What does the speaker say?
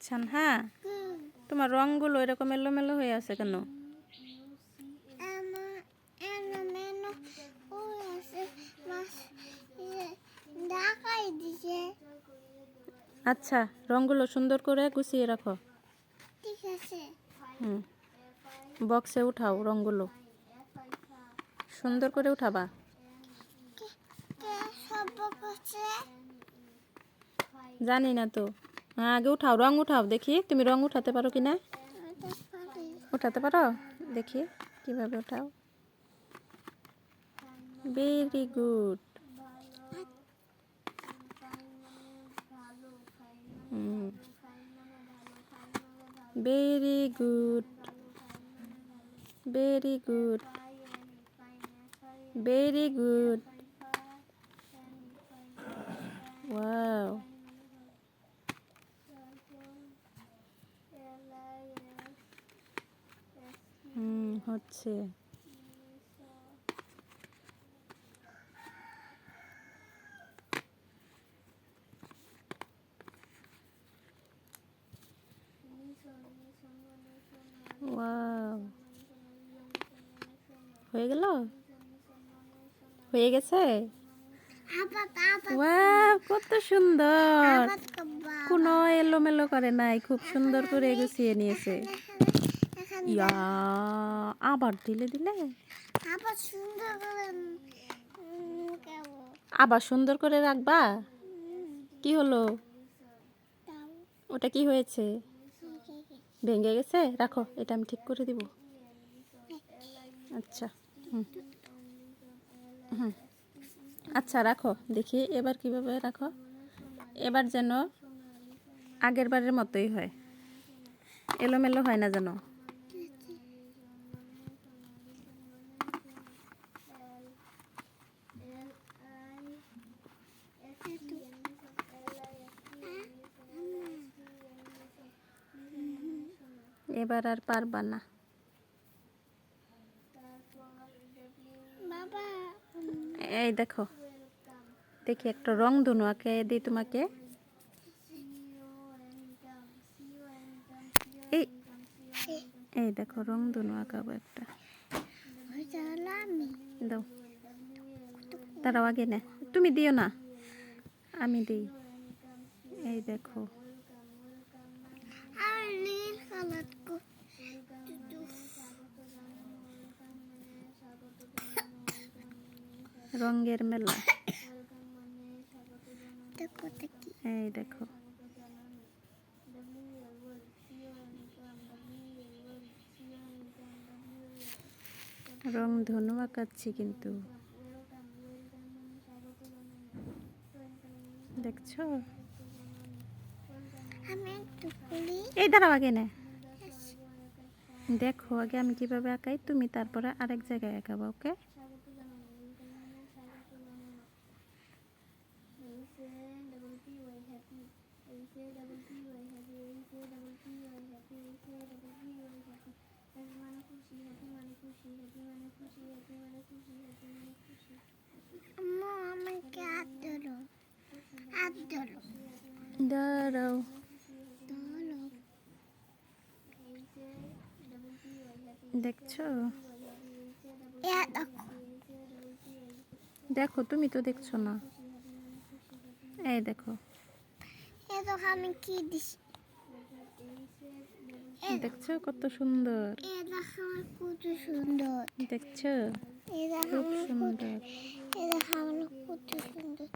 সানহা তোমার রঙগুলো এরকম এলোমেলো হয়ে আছে কেন? হয়ে ইয়ে, আচ্ছা রঙগুলো সুন্দর করে গুছিয়ে রাখো। ঠিক আছে। হুম। বক্সে উঠাও রঙগুলো। সুন্দর করে উঠাবা। জানি না তো। হ্যাঁ আগে উঠাও, রং উঠাও, দেখি। তুমি রং উঠাতে পারো কি না উঠাতে পারো? দেখি, কীভাবে উঠাও। Very good very good very good very good হচ্ছে। হয়ে গেল? হয়ে গেছে? কত সুন্দর। কোনো এলোমেলো করে নাই, খুব সুন্দর করে গুছিয়ে নিয়েছে। ইয়া আবার দিলে দিলে আবার সুন্দর করে আবার সুন্দর করে রাখবা কি হলো ওটা কি হয়েছে ভেঙে গেছে রাখো এটা আমি ঠিক করে দিব আচ্ছা হুম হুম আচ্ছা রাখো দেখি এবার কীভাবে রাখো এবার যেন আগের বারের মতোই হয়। এলোমেলো হয় না যেন। এবার আর পারবা না। এই দেখো দেখি একটা রং ধনু আঁকে দিই তোমাকে। এই এই দেখো রং ধনু আঁকাবো একটা। দাও। তারাও আগে না। তুমি দিও না। আমি দিই। এই দেখো আর নীল কালার কো রঙের মেলা। এই দেখো। রং ধনু আঁকাচ্ছি কিন্তু। দেখছ? এই দাঁড়াও আগে না। দেখো আগে আমি কীভাবে আঁকাই, তুমি তারপরে আরেক জায়গায় আঁকাবো, ওকে? আম্মু আমাকে হাত ধরো হাত ধরো দাঁড়াও। ধরো দেখছ দেখো। দেখো তুমি তো দেখছ না। এই দেখো। আমি কি দিছি? দেখছ কত সুন্দর? কত সুন্দর। দেখছ? খুব সুন্দর। কত সুন্দর।